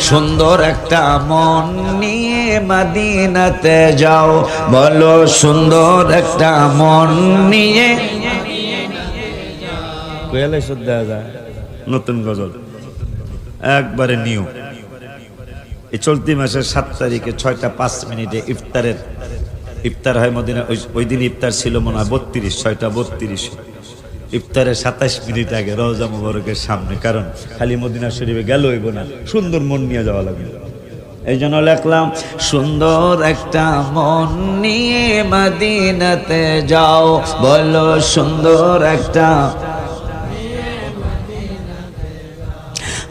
সুন্দর একটা মন নিয়ে মদিনাতে যাও। বলো, সুন্দর একটা মন নিয়ে কোয়ালে শ্রদ্ধা যায়। নতুন গজল। একবারে নিউ। এই চলতি মাসের সাত তারিখে ছয়টা পাঁচ মিনিটে ইফতারের ইফতার হয় মদিনা ওই- দিন ইফতার ছিল মনে হয় বত্রিশ, ছয়টা বত্রিশ। ইফতারের সাতাশ মিনিট আগে রওজা মুবারকের সামনে, কারণ খালি মদিনা শরীফে গেল হইব না, সুন্দর মন নিয়ে যাওয়া লাগবে। এই জন্য লিখলাম, সুন্দর একটা মন নিয়ে মদিনাতে যাও, বলো সুন্দর একটা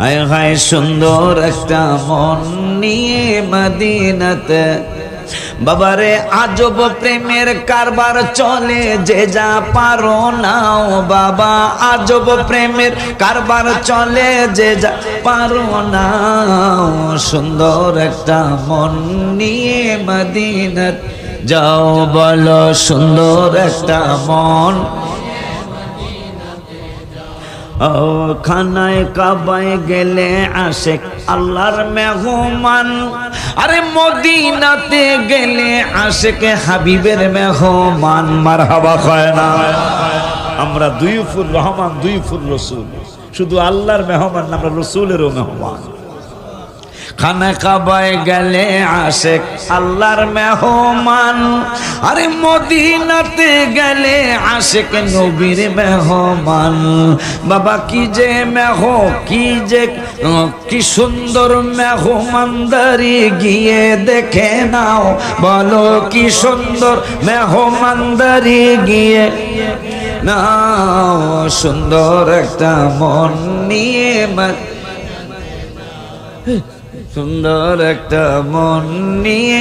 আয় হায়, সুন্দর একটা মন নিয়ে মদিনাতে বাবারে, আজব প্রেমের কারবার চলে যে যা পারো নাও বাবা। আজব প্রেমের কারবার চলে যে যা পারো নাও। সুন্দর একটা মন নিয়ে মদিনাত যাও বলো, সুন্দর একটা মন খানায় কাবায় গেলে আসে আল্লাহর মেহমান। আরে মদিনাতে গেলে আশেক হাবিবের মেহমান? মার হাবা কয় না। আমরা দুই ফুল রহমান দুই ফুল রসুল। শুধু আল্লাহর মেহমান আমরা রসুলেরও মেহমান। খানা কাবায় গেলে আশেক, আল্লাহর মেহমান। আরে মদিনাতে গেলে আশেক নবীর মেহমান। বাবা, কি যে মেহ, কি যে, কি সুন্দর মেহমানদারি গিয়ে দেখে নাও। বলো, কি সুন্দর মেহমানদারি গিয়ে নাও। সুন্দর একটা মন নিয়ে সুন্দর একটা মন নিয়ে